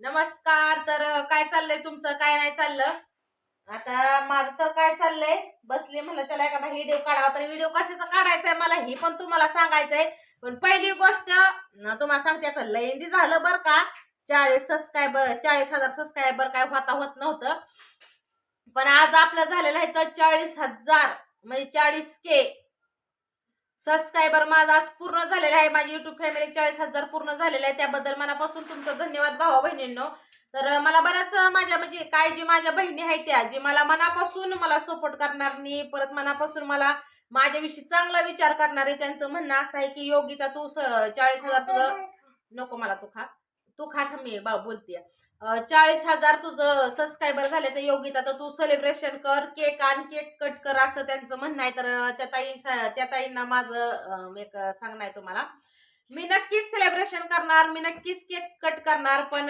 नमस्कार तर काय चाललंय तुमचं? काय नाही चाललं? आता माझं तर काय चाललंय? बसले म्हणलं चला एखादा व्हिडिओ काढावा. तर व्हिडिओ कशाचा काढायचा आहे मला ही पण तुम्हाला सांगायचंय. पण पहिली गोष्ट तुम्हाला सांगते आता लयंदी झालं बरं का चाळीस सबस्क्रायबर चाळीस हजार सबस्क्रायबर काय होता होत नव्हतं. पण आज आपलं झालेलं आहे तर चाळीस हजार म्हणजे चाळीस के सबस्क्रायबर माझा आज पूर्ण झालेला आहे. माझी युट्यूब फॅमिली चाळीस हजार पूर्ण झालेलं आहे. त्याबद्दल मनापासून तुमचं धन्यवाद भावा बहिणींनो. तर मला बऱ्याच माझ्या म्हणजे काय जी माझ्या बहिणी आहेत त्या जी मला मनापासून मला सपोर्ट करणार नाही परत मनापासून मला माझ्याविषयी चांगला विचार करणारे त्यांचं म्हणणं असं आहे की योगिता तू चाळीस हजार तुझं नको मला तू खा. तू खा थांब मी बा बोलते चाळीस हजार तुझं सबस्क्रायबर झाले तर योगिता तर तू सेलिब्रेशन कर केक आण केक कट कर असं त्यांचं म्हणणं आहे. तर त्याताई त्या ताई त्या ताईंना माझं एक सांगणं आहे तुम्हाला. मी नक्कीच सेलिब्रेशन करणार मी नक्कीच केक कट करणार पण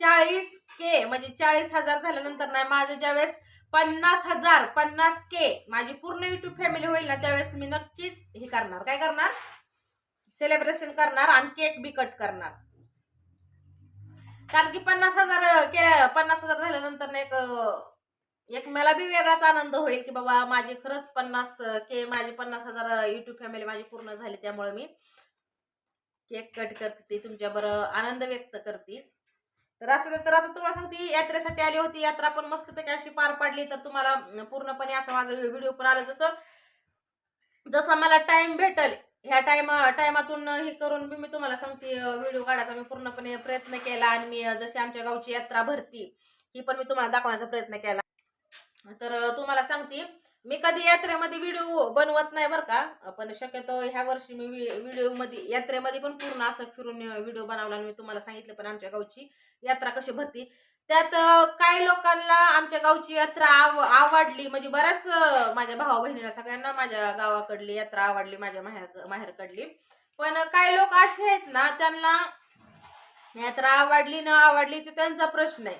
चाळीस के म्हणजे चाळीस हजार झाल्यानंतर नाही माझं ज्यावेळेस पन्नास हजार पन्नास के माझी पूर्ण युट्यूब फॅमिली होईल ना त्यावेळेस मी नक्कीच हे करणार. काय करणार? सेलिब्रेशन करणार आणि केक बी कट करणार. कारण की पन्नास हजार के पन्नास हजार झाल्यानंतर ना एक एक मला बी वेगळाच आनंद होईल की बाबा माझे खरंच पन्नास के माझे पन्नास हजार युट्यूब फॅमिली माझी पूर्ण झाली त्यामुळे मी केक कट करते तुमच्या बरं आनंद व्यक्त करते. तर असं तर आता तुम्हाला सांगते यात्रेसाठी आली होती यात्रा पण मस्तपैकी अशी पार पाडली तर तुम्हाला पूर्णपणे असं माझं व्हिडिओ पण आलं जसं जसा मला टाइम भेटल ह्या टायमा टायमातून हे करून मी तुम्हाला सांगते व्हिडिओ काढायचा मी पूर्णपणे प्रयत्न केला आणि मी जशी आमच्या गावची यात्रा भरती ही पण मी तुम्हाला दाखवण्याचा प्रयत्न केला. तर तुम्हाला सांगते मी कधी यात्रेमध्ये व्हिडिओ बनवत नाही बरं का पण शक्यतो ह्या वर्षी मी व्हिडिओमध्ये यात्रेमध्ये पण पूर्ण असं फिरून व्हिडिओ बनवला आणि मी तुम्हाला सांगितलं पण आमच्या गावची यात्रा कशी भरती त्यात काही लोकांना आमच्या गावची यात्रा आव आवडली. म्हणजे बऱ्याच माझ्या भावा बहिणीला सगळ्यांना माझ्या गावाकडली यात्रा आवडली माझ्या माहेर माहेरकडली. पण काही लोक असे आहेत ना त्यांना यात्रा आवडली न आवडली ते त्यांचा प्रश्न आहे.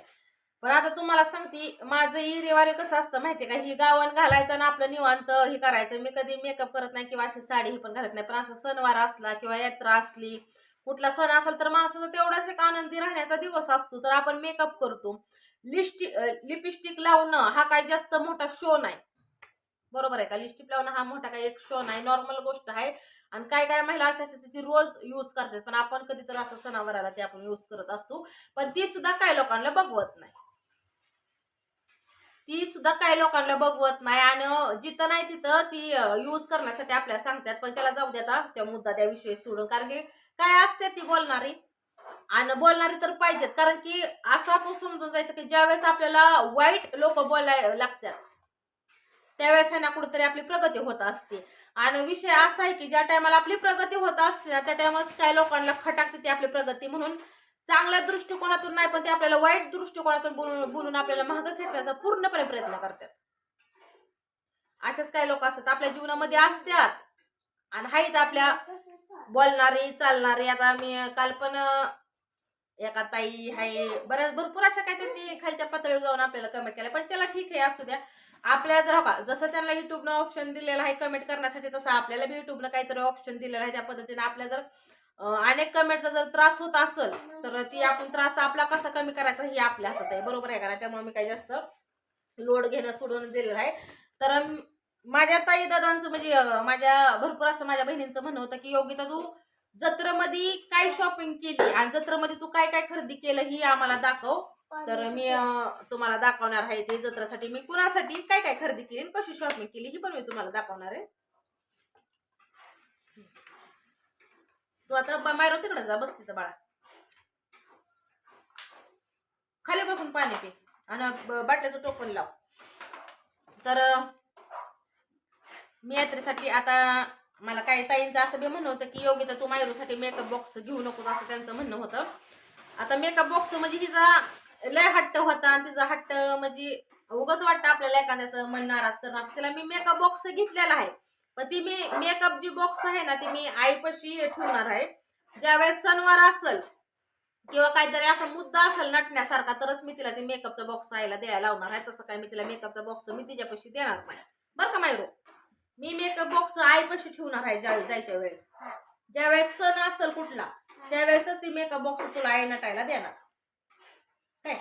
पण आता तुम्हाला सांगते माझं ही रेवारी कसं असतं माहितीये का? ही गावन घालायचं आणि आपलं निवांत हे करायचं. मी कधी मेकअप करत नाही किंवा अशी साडी ही पण घालत नाही. पण असं सणवार असला किंवा यात्रा असली कुठला सण असेल तर माणसाचा तेवढाच एक आनंदी राहण्याचा दिवस असतो. तर आपण मेकअप करतो. लिपस्टिक लिपस्टिक लावणं हा काय जास्त मोठा शो नाही. बरोबर आहे का? लिपस्टिक लावणं हा मोठा काही एक शो नाही. नॉर्मल गोष्ट आहे. आणि काय काय महिला अशा असतात ती रोज यूज करतात. पण आपण कधी तर असं आला ते आपण यूज करत असतो. पण ती सुद्धा काही लोकांना बघवत नाही. ती सुद्धा काही लोकांना बघवत नाही. आणि जिथं नाही तिथं ती यूज करण्यासाठी आपल्याला सांगतात. पण त्याला जाऊ द्या त्या मुद्दा त्या विषयी सोडून. कारण की काय असते ती बोलणारी? आणि बोलणारी तर पाहिजेत कारण की असं आपण समजून जायचं की ज्यावेळेस आपल्याला वाईट लोक बोलाय लागतात त्यावेळेस आहे ना कुठेतरी आपली प्रगती होत असते. आणि विषय असा आहे की ज्या टायमाला आपली प्रगती होत असते ना त्या टायमाला काही लोकांना खटाकते ती आपली प्रगती. म्हणून चांगल्या दृष्टिकोनातून नाही पण ते आपल्याला वाईट दृष्टिकोनातून बोलून बोलून आपल्याला महाग खेचण्याचा पूर्णपणे प्रयत्न करतात. अशाच काही लोक असतात आपल्या जीवनामध्ये असतात आणि आहेत आपल्या बोलणारी चालणारी. आता मी काल पण एका ताई आहे बऱ्याच भरपूर अशा काही त्यांनी खालच्या पातळीवर जाऊन आपल्याला कमेंट केल्या. पण चला ठीक आहे असू द्या. आपल्या जर का जसं त्यांना युट्यूबनं ऑप्शन दिलेलं आहे कमेंट करण्यासाठी तसं आपल्याला बी युट्यूबनं काहीतरी ऑप्शन दिलेलं आहे त्या पद्धतीने. आपल्या जर अनेक कमेंटचा जर त्रास होत असेल तर ती आपण त्रास आपला कसा कमी करायचा हे आपल्या हातात आहे. बरोबर आहे का त्यामुळे मी काही जास्त लोड घेणं सोडून दिलेलं आहे. तर माझ्या ताई दादांचं म्हणजे माझ्या भरपूर असं माझ्या बहिणींचं म्हणणं होतं की योगिता तू जत्रेमध्ये काय शॉपिंग केली आणि जत्रेमध्ये तू काय काय खरेदी केलं ही आम्हाला दाखव. तर मी तुम्हाला दाखवणार आहे ते जत्रासाठी. मी कुणासाठी काय काय खरेदी केली कशी शॉपिंग केली ही पण मी तुम्हाला दाखवणार आहे. तू आता मायरो तिकडे जा बस तिथं बाळा. खाली बसून पाणी पे आणि बाटल्याचं टोपण लाव. तर मी यात्रेसाठी आता मला काही ताईंचं असं बी म्हणणं होतं की योगिता तू मायरूसाठी मेकअप बॉक्स घेऊ नको असं त्यांचं म्हणणं होतं. आता मेकअप बॉक्स म्हणजे तिचा लय हट्ट होता आणि तिचा हट्ट म्हणजे उगच वाटतं आपल्याला एखाद्याचं मन नाराज करणार तिला मी मेकअप बॉक्स घेतलेला आहे. पण ती मी मेकअप जी बॉक्स आहे ना ती मी आईपाशी ठेवणार आहे. ज्यावेळेस सणवार असेल किंवा काहीतरी असा मुद्दा असेल नटण्यासारखा तरच मी तिला ते मेकअपचा बॉक्स आईला द्यायला लावणार आहे. तसं काय मी तिला मेकअपचा बॉक्स मी तिच्यापाशी देणार नाही. बरं का मायरो? मी मेकअप बॉक्स आईपाशी ठेवणार आहे ज्या जायच्या वेळेस. ज्यावेळेस सण असेल कुठला त्यावेळेसच ती मेकअप बॉक्स तुला आई नटायला देणार. काय?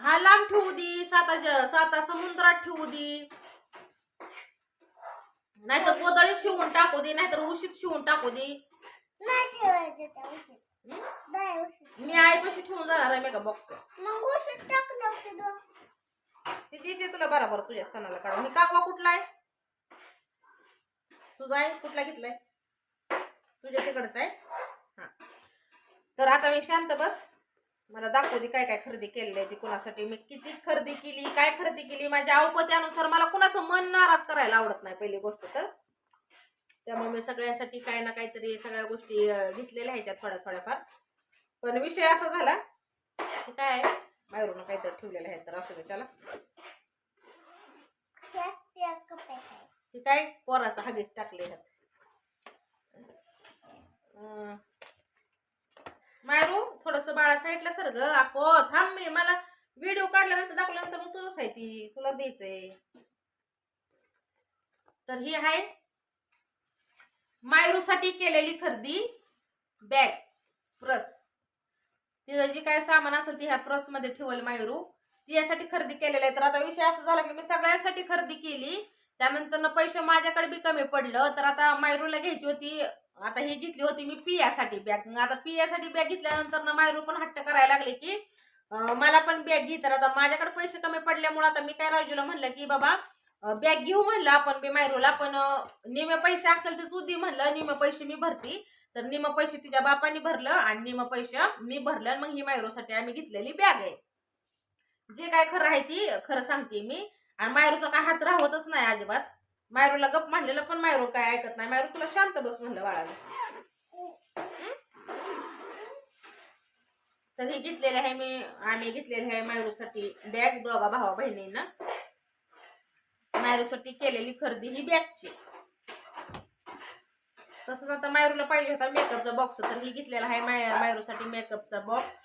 हा लांब ठेवू दे. साता साता समुद्रात ठेवू दे. नाहीतर कोदळी शिवून टाकू दे नाहीतर उशीत शिवून टाकू दे. मी आईपाशी ठेवून जाणार आहे मेकअप बॉक्स. ते देते तुला बरोबर तुझ्या सणाला काढून. मी काकवा कुठला आहे? तुझा आहे? कुठला घेतलाय? तुझ्या तिकडच आहे? हा. तर आता मी शांत बस. मला दाखवू दे काय काय खरेदी केलेली आहे ती कुणासाठी. मी किती खरेदी केली काय खरेदी केली माझ्या अवपत्यानुसार मला कुणाचं मन नाराज करायला आवडत नाही पहिली गोष्ट तर. त्यामुळे मी सगळ्यांसाठी काय ना काहीतरी सगळ्या गोष्टी घेतलेल्या आहेत त्या थोड्या थोड्याफार. पण विषय असा झाला की काय बाहेरून काहीतरी ठेवलेलं आहे तर असं दे चला काय पोराचा हगीज टाकले ह्यात. मायरू थोडस बाळा साईडला सर ग आको थांब मी मला व्हिडिओ काढल्यानंतर दाखवल्यानंतर मग तुझंच आहे ती तुला द्यायचंय. तर ही आहे मायरूसाठी केलेली खरेदी बॅग प्रस. तिथं जी काय सामान असेल ती ह्या प्रसमध्ये ठेवल मायरू. ती यासाठी खरेदी केलेली आहे. तर आता विषय असा झाला की मी सगळ्यांसाठी खरेदी केली. त्यानंतर पैसे माझ्याकडे बी कमी पडलं तर आता मायरूला घ्यायची होती आता ही घेतली होती मी पियासाठी बॅग मग आता पियासाठी बॅग घेतल्यानंतर ना मायरू पण हट्ट करायला लागले की मला पण बॅग घे. तर आता माझ्याकडे पैसे कमी पडल्यामुळे आता मी काय राजूला म्हणलं की बाबा बॅग घेऊ म्हणलं आपण बी मायरूला पण अं, निमे पैसे असेल तर तू दे म्हणलं निमे पैसे मी भरती. तर निम पैसे तिच्या बापाने भरलं आणि निम पैसे मी भरलं मग ही मायरूसाठी आम्ही घेतलेली बॅग आहे. जे काय खरं आहे ती खरं सांगते मी. आणि मायरूचा काय हात राहतच नाही अजिबात. मायरूला गप म्हणलेलं पण मायरू काय ऐकत नाही. मायरू तुला शांत बस म्हणलं बाळाला. तर हे घेतलेले आहे मी आम्ही घेतलेले आहे मायरूसाठी बॅग दोघा भावा बहिणींना. मायरूसाठी केलेली खरेदी ही बॅगची तसंच आता मायरूला पाहिजे होता मेकअपचा बॉक्स तर ही घेतलेला आहे माय मायरूसाठी मेकअपचा बॉक्स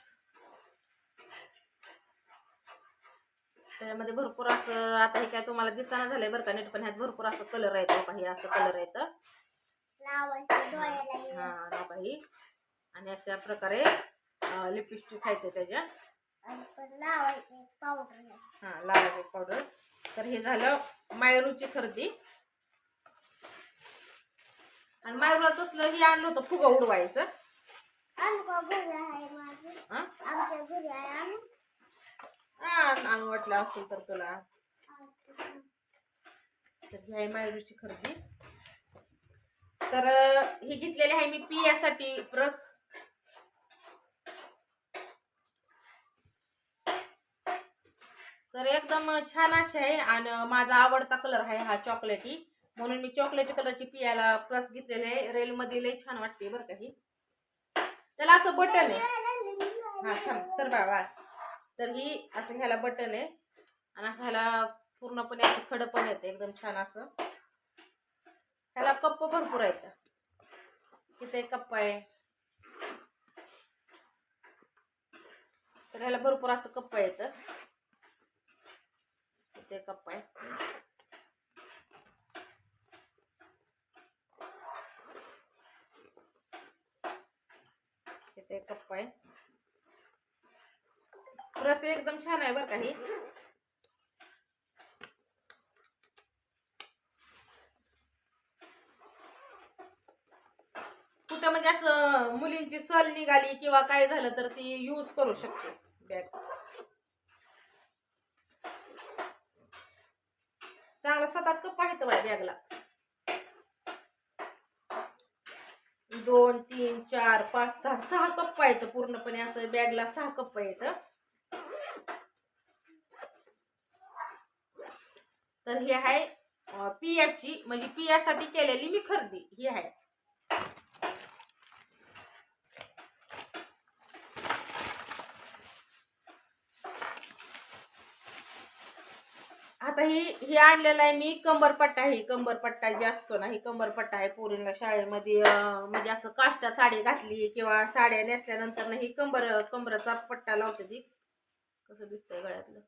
त्यामध्ये भरपूर असं आता हे काय तुम्हाला दिसाना झालंय बरं का नीट पण ह्यात भरपूर असं कलर आहेत काही असं कलर येतं हे. काही आणि अशा प्रकारे लिपस्टिक खायचे त्याच्या. हा लावायचे पावडर तर हे झालं मायरूची खरेदी. आणि मायरूला तसलं हे आणलं होतं फुगा उडवायचं. आणू आण वाटलं असेल तर तुला. तर ही आहे मायरूची खरेदी. तर हे घेतलेले घेतलेली आहे मी पियासाठी प्रस तर एकदम छान अशी आहे आणि माझा आवडता कलर आहे हा चॉकलेटी म्हणून मी चॉकलेटी कलरची पियाला प्रस घेतलेले आहे. रेलमध्ये लई छान वाटते बरं का ही. त्याला असं बटन आहे. हा थांब सर बाबा तर ही असं ह्याला बटन आहे. आणि ह्याला पूर्णपणे असं खडं पण येतं एकदम छान असं. ह्याला कप्प भरपूर आहेत. तिथे कप्पा आहे. तर ह्याला भरपूर असं कप्पा येतं तिथे कप्पा आहे. इथे कप्पा आहे. रस एकदम छान आहे बरं काही कुठं म्हणजे असं मुलींची सल निघाली किंवा काय झालं तर ती यूज करू शकते बॅग चांगला सात आठ कप आहेत माझ्या बॅगला दोन तीन चार पाच सहा सहा कप्पा आहेत पूर्णपणे असं बॅगला सहा कप्पा आहेत. तर हे आहे पियाची म्हणजे पियासाठी केलेली मी खरेदी. ही आहे. आता ही हे आणलेलं आहे मी कंबरपट्टा ही कंबरपट्टा जे असतो ना ही कंबरपट्टा आहे पोरींना शाळेमध्ये म्हणजे असं काष्टा साडी घातली किंवा साड्या नेसल्यानंतर ना ही कंबर कंबराचा पट्टा लावते ती. कसं दिसतंय गळ्यातलं?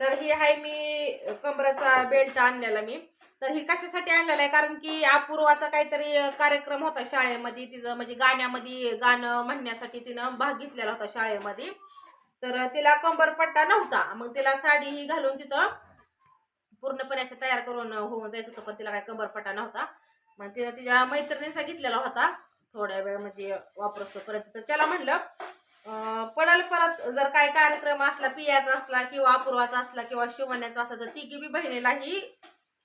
तर ही आहे मी कमराचा बेल्ट आणलेला मी. तर ही कशासाठी आणलेला आहे? कारण की अपूर्वाचा काहीतरी कार्यक्रम होता शाळेमध्ये. तिचं म्हणजे गाण्यामध्ये गाणं म्हणण्यासाठी तिनं भाग घेतलेला होता शाळेमध्ये. तर तिला कंबरपट्टा नव्हता. मग तिला साडी ही घालून तिथं पूर्णपणे अशा तयार करून होऊन जायचं होतं पण तिला काही कंबरपट्टा नव्हता. मग तिनं तिच्या मैत्रिणीचा घेतलेला होता. थोड्या वेळ म्हणजे वापरतो परत. तर त्याला म्हणलं पडल परत जर काय कार्यक्रम असला पियाचा असला किंवा अपूर्वाचा असला किंवा शिवण्याचा असला तर तिघी बी बहिणीलाही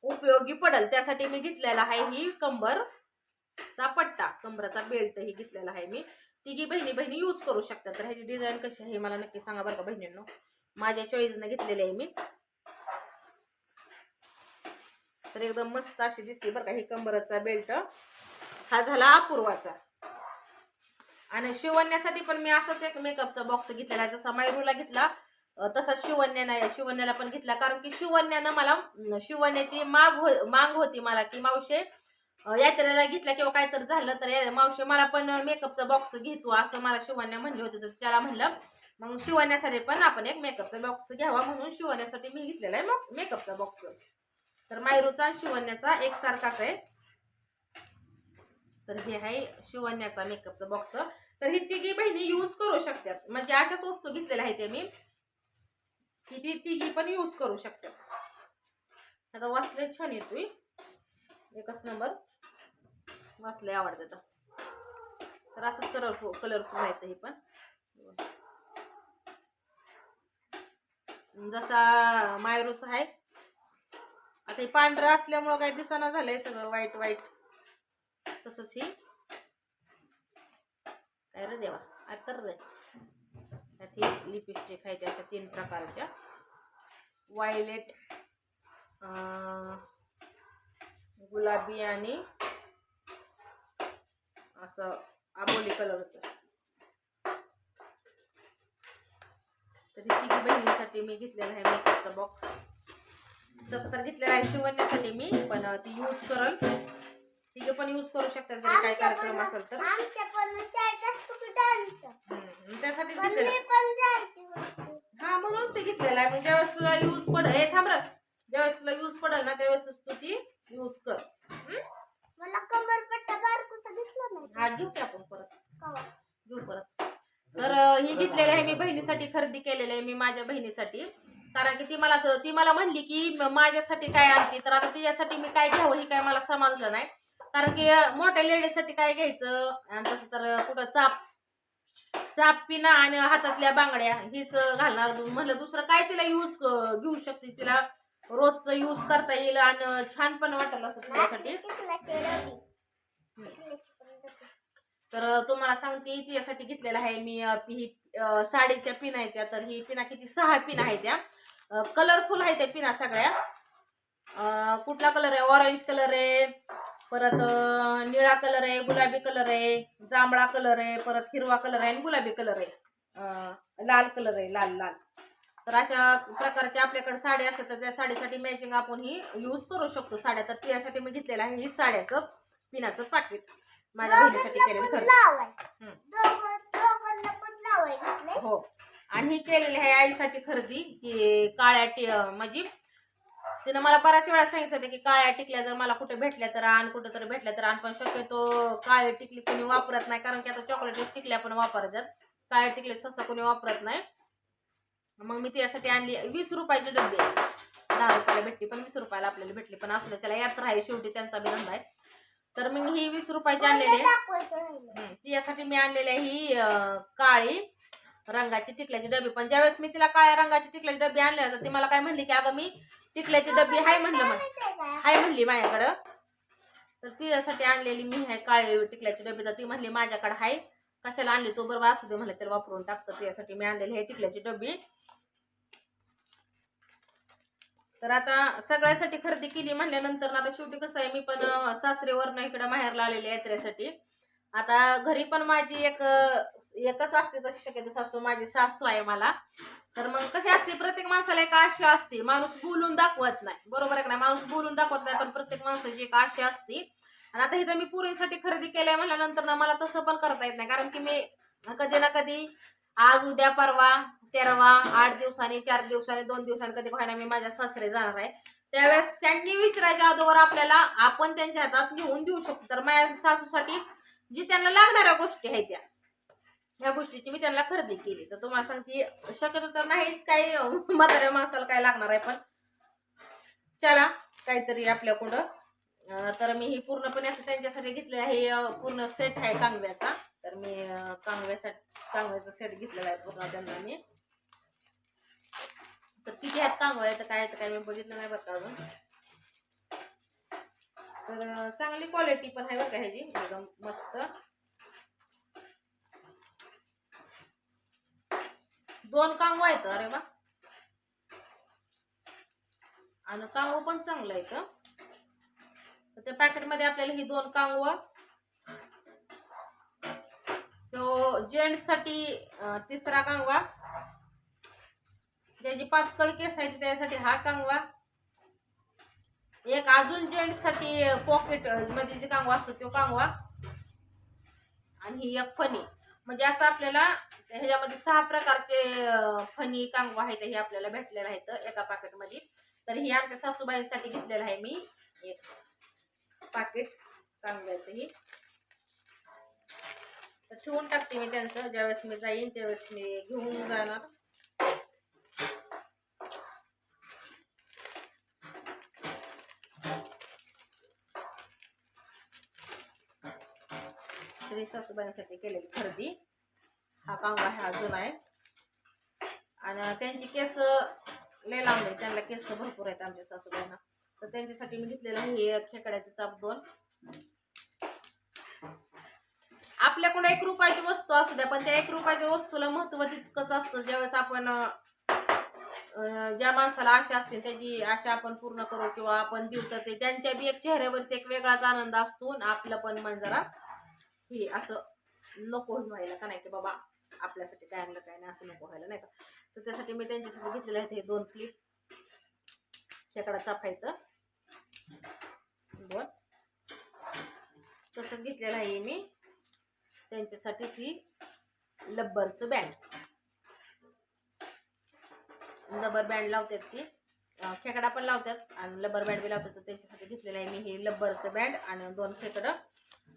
उपयोगी पडल. त्यासाठी मी घेतलेला आहे ही कंबरचा पट्टा. कंबराचा बेल्ट ही घेतलेला आहे मी. तिघी बहिणी बहिणी यूज करू शकतात. तर ह्याची डिझाईन कशी आहे मला नक्की सांगा बरं का बहिणींनो. माझ्या चॉईसनं घेतलेली आहे मी. तर एकदम मस्त अशी दिसते बरं का ही कंबरचा बेल्ट हा झाला अपूर्वाचा. आणि शिवण्यासाठी पण मी असंच एक मेकअपचा बॉक्स घेतलेला आहे. जसा मायरूला घेतला अं, तसा शिवण्यानं शिवण्याला पण घेतला. कारण की शिवण्यानं मला शिवण्याची माग हो माग होती मला की मावशे यात्रेला घेतला किंवा काहीतरी झालं तर या- मावशे मला पण मेकअपचा बॉक्स घेतो असं मला शिवण्या म्हणले होते. तर त्याला म्हणलं मग शिवण्यासाठी पण आपण एक मेकअपचा बॉक्स घ्यावा म्हणून शिवण्यासाठी मी घेतलेला आहे मग मेकअपचा बॉक्स तर मायरूचा आणि शिवण्याचा एकसारखाच आहे. तर हे आहे शिवण्याचा मेकअपचा बॉक्स तर ही तिघी बहिणी यूज करू शकतात. म्हणजे अशाच वस्तू घेतलेल्या आहेत मी. की ती तिघी पण यूज करू शकतात. आता वाचले छान येतोय एकच नंबर वाचले आवडतं तर तर असंच कलरफुल कलरफुल आहे हे पण. जसा मायरूच आहे. आता हे पांढरं असल्यामुळं काही दिसाना झालंय सगळं वाईट वाईट तसंच ही. काय रे देवा? आतर रे. त्यात ही लिपस्टिक आहे त्याच्या तीन प्रकारच्या. वायलेट गुलाबी आणि असं आबोली कलरचं तर ही तिघी बहिणीसाठी मी घेतलेला आहे मेकअपचा बॉक्स तसं तर घेतलेला आहे शिवण्यासाठी मी पण ती यूज करल तिघे पण यूज करू शकतात जरी काय कार्यक्रम असेल तर. घेतलेलं. हा म्हणून ते घेतलेलं आहे. ज्यावेळेस तुला यूज पड हे थांब. ज्यावेळेस तुला यूज पडेल ना त्यावेळेस तू ती यूज कर. हम्म? मला कमरपट्टा बारकूचा दिसला नाही. हा घेऊ की आपण परत. घेऊ परत. तर ही घेतलेली आहे मी बहिणीसाठी खरेदी केलेली आहे मी माझ्या बहिणीसाठी. कारण की ती मला ती मला म्हणली की माझ्यासाठी काय आणते तर आता तिच्यासाठी मी काय घ्यावं हे काय मला समजलं नाही. कारण की मोठ्या लेडीजसाठी काय घ्यायचं? आणि तसं तर कुठं चाप चाप पिना आणि हातातल्या बांगड्या हीच घालणार. म्हणलं दुसरं काय तिला यूज घेऊ शकते? तिला रोजचं यूज करता येईल आणि छान पण वाटेल असं तिच्यासाठी. तर तुम्हाला सांगते तिच्यासाठी घेतलेलं आहे मी ही साडीच्या पिन आहेत त्या. तर ही पिना किती सहा पिन आहेत त्या. कलरफुल आहेत त्या पिना सगळ्या. कुठला कलर आहे? ऑरेंज कलर आहे. परत निळा कलर आहे गुलाबी कलर आहे जांभळा कलर आहे परत हिरवा कलर आहे आणि गुलाबी कलर आहे. लाल कलर आहे लाल लाल. तर अशा प्रकारच्या आपल्याकडे साड्या असतात तर त्या साडीसाठी मॅचिंग आपण ही यूज करू शकतो. साड्या तर त्यासाठी मी घेतलेलं आहे ही साड्याचं पिनाचं पाकिट माझ्या बहिणीसाठी केलेलं? हो. आणि ही केलेली आहे आईसाठी खरेदी की काळ्या टी म्हणजे तिनं मला बऱ्याच वेळा सांगितलं होतं की काळ्या टिकल्या जर मला कुठे भेटल्या तर आण कुठं तरी भेटल्या तर आण पण शक्यतो काळ्या टिकली कोणी वापरत नाही कारण की आता चॉकलेट टिकल्या पण वापरतात. काळ्या टिकले सहसा कोणी वापरत नाही. मग मी त्यासाठी आणली वीस रुपयाची डब्बी दहा रुपयाला भेटली पण वीस रुपयाला आपल्याला भेटली पण असलं त्याला यात्रा आहे शेवटी त्यांचा बी धंदा आहे. तर मग ही वीस रुपयाची आणलेली आहे. तिच्यासाठी मी आणलेली आहे ही काळी. रंगाची टिकल्याची डबी. पण ज्यावेळेस मी तिला काळ्या रंगाची टिकल्याची डबी आणल्या तर ती मला काय म्हणली की अगं मी टिकल्याची डबी हाय म्हणलं मग हाय म्हणली माझ्याकडं. तर तिच्यासाठी आणलेली मी आहे काळी टिकल्याची डबी. तर ती म्हणली माझ्याकडं हाय. कशाला आणली तो? बरोबर असू दे म्हणलं चल वापरून टाकतं तिच्यासाठी मी आणलेली आहे टिकल्याची डबी. तर आता सगळ्यासाठी खरेदी केली म्हणल्यानंतर आता शेवटी कसं आहे मी पण अं, सासरेवरनं इकडं माहेरला आलेली यात्रेसाठी. आता घरी पण माझी एक एकच असते तशी शक्यतो सासू माझी सासू आहे मला. तर मग कशी असते प्रत्येक माणसाला एक आशा असते. माणूस बोलून दाखवत नाही. बरोबर आहे का नाही? माणूस बोलून दाखवत नाही पण प्रत्येक माणसाची एक आशा असते. आणि आता इथं मी पुरीसाठी खरेदी केल्या म्हटल्यानंतर ना मला तसं पण करता येत नाही. कारण की मी कधी ना कधी आज उद्या परवा तेरवा आठ दिवसांनी चार दिवसांनी दोन दिवसांनी कधी व्हायला मी माझ्या सासरे जाणार आहे. त्यावेळेस त्यांनी विचारायच्या अगोदर आपल्याला आपण त्यांच्या हातात घेऊन देऊ शकतो. तर माझ्या सासूसाठी जी त्यांना लागणाऱ्या गोष्टी आहेत त्या. ह्या गोष्टीची मी त्यांना खरेदी केली. तर तुम्हाला सांगते शक्यतो तर नाहीच काही म्हाताऱ्या माणसाला काय लागणार आहे पण चला काहीतरी आपल्याकडं तर मी ही पूर्णपणे असं त्यांच्यासाठी घेतले आहे पूर्ण सेट आहे कांगव्याचा. तर मी कांगव्यासाठी कांगव्याचा सेट घेतलेला आहे पूर्ण त्यांना मी. तर किती आहेत कांगव्या आहे तर काय तर काय मी बघितलं नाही बरं का अजून. तर चांगली क्वालिटी पण आहे बरं का ह्याची. एकदम मस्त. दोन कांगवा आहेत अरे बा आणि कांगू पण चांगलं आहे का तर त्या पॅकेटमध्ये आपल्याला ही दोन कांगव तो जेंट्ससाठी तिसरा कांगवा. ज्याची पातळ केस आहे त्यासाठी हा कांगवा. एक अजून जेंट्ससाठी पॉकेट म्हणजे जे कांगवा असतो तो कांगवा. आणि ही एक फणी म्हणजे असं आपल्याला ह्याच्यामध्ये सहा प्रकारचे फनी फणी कांगवा आहेत हे आपल्याला भेटलेलं आहेत एका पाकिटमध्ये तर ही आमच्या सासूबाईंसाठी घेतलेलं आहे मी. एक पाकिट कांगव्याचं ही. तर ठेवून टाकते मी त्यांचं. ज्यावेळेस मी जाईन त्यावेळेस मी घेऊन जाणार तरी सासूबाईंसाठी केलेली खरेदी. हा कांगवा हा अजून आहे. आणि त्यांची केस लय लांब आहे त्यांना केस भरपूर आहेत आमच्या सासूबाईंना. तर त्यांच्यासाठी मी घेतलेलं हे खेकड्याचे चाप दोन आपल्याकडे एक रुपयाची वस्तू असू द्या पण त्या एक रुपयाच्या वस्तूला महत्त्व तितकंच असतं. ज्यावेळेस आपण ज्या माणसाला आशा असते त्याची आशा आपण पूर्ण करू किंवा आपण देऊ तर ते त्यांच्या बी एक चेहऱ्यावरती एक वेगळाच आनंद असतो. आणि आपलं पण मन जरा हे असं नको व्हायला का नाही की बाबा आपल्यासाठी काय आणलं काय नाही असं नको व्हायला नाही का? तर त्यासाठी मी त्यांच्यासाठी घेतलेले आहेत हे दोन क्लिप शेकडा चापायचं दोन. तसंच घेतलेलं आहे मी. त्यांच्यासाठी ही लब्बरचं बँड लबर बँड लावतात ती. खेकडा पण लावतात आणि लबर बँड बी लावतात. तर त्यांच्यासाठी घेतलेलं आहे मी हे लब्बरचं बँड आणि दोन खेकडं.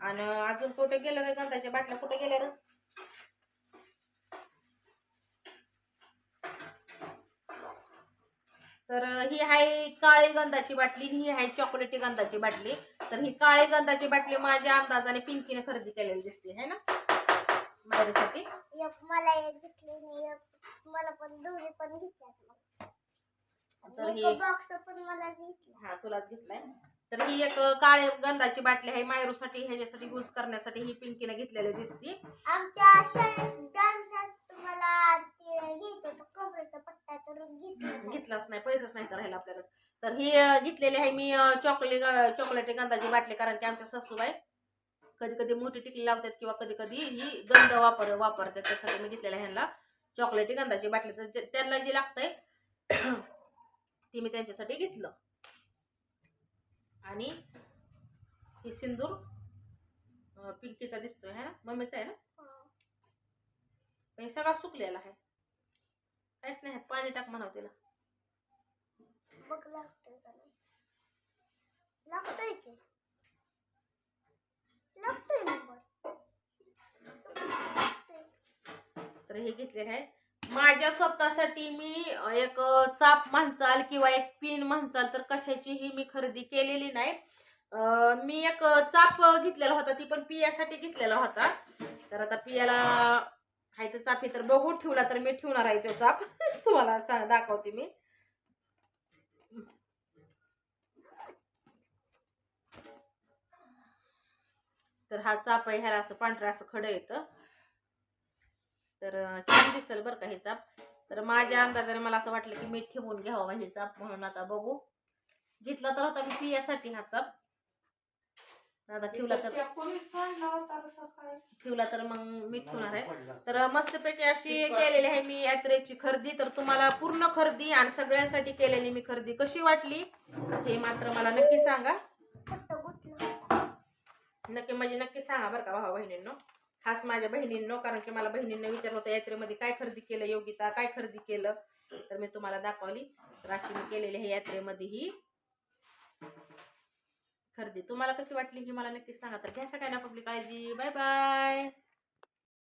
आणि अजून कुठे गेलं रे गंधाच्या बाटल्या? कुठे गेल्या रे तर ही आहे काळी गंधाची बाटली ही आहे चॉकलेटी गंधाची बाटली. तर ही काळी गंधाची बाटली माझ्या अंदाजाने पिंकीने खरेदी केलेली दिसते है ना? माझ्यासाठी. मला एक घेतली मला पण दोन्ही पण घेतल्या तर ही मग बॉक्स पण मला घेतला. हा तुलाच घेतलाय. तर ही एक काळे गंधाची बाटली आहे. मायरूसाठी ह्याच्यासाठी यूज करण्यासाठी ही पिंकीने घेतलेली दिसते. आमच्या घेतलाच नाही. पैसेच नाही तर राहिला आपल्याकडे. तर ही घेतलेली आहे मी चॉकलेट चॉकलेटी गंधाची बाटली. कारण की आमच्या सासूबाई कधी कधी मोठी टिकली लावतात किंवा कधी कधी ही गंध वापर वापरतात. त्यासाठी मी घेतलेलं आहे ह्यांना चॉकलेटी गंधाची बाटली. तर त्यांना जे लागतंय ती मी त्यांच्यासाठी घेतलं. आणि ही सिंदूर पिंकीचा दिसतोय है ना? मम्मीचा आहे ना? पण हे सगळा सुकलेला आहे. काहीच नाही पाणी टाक म्हणावं तिला. तर हे घेतलेलं आहे. माझ्या स्वतःसाठी मी एक चाप म्हणचाल किंवा एक पिन म्हणचाल तर कशाचीही मी खरेदी केलेली नाही. मी एक चाप घेतलेला होता ती पण पियासाठी घेतलेला होता. तर आता पियाला हाय तर चापी तर बघू ठेवला तर मी ठेवणार आहे तो चाप. तुम्हाला सांग दाखवते मी. तर हा चाप आहे ह्याला असं पांढरा असं खडं येतं. तर छान दिसेल बरं का हे चाप. तर माझ्या अंदाजाने मला असं वाटलं की मी ठेवून घ्यावा हे चाप म्हणून आता बघू. घेतला तर होता मी पियासाठी हा चाप. आता ठेवला तर ठेवला तर मग मी ठेवणार आहे. तर मस्तपैकी अशी केलेली आहे मी यात्रेची खरेदी. तर तुम्हाला पूर्ण खरेदी आणि सगळ्यांसाठी केलेली मी खरेदी. कशी वाटली? हे मात्र मला नक्की सांगा. नक्की म्हणजे नक्की सांगा बरं का भावा बहिणींनो खास माझ्या बहिणींनो कारण की मला बहिणींना विचारलं होतं यात्रेमध्ये काय खरेदी केलं योगिता काय खरेदी केलं? तर मी तुम्हाला दाखवली. तर अशी मी केलेली आहे यात्रेमध्ये ही खरेदी. तुम्हाला कशी वाटली ही? मला नक्कीच सांगा. तर घ्या सगळ्यांना पब्लिक काळजी बाय बाय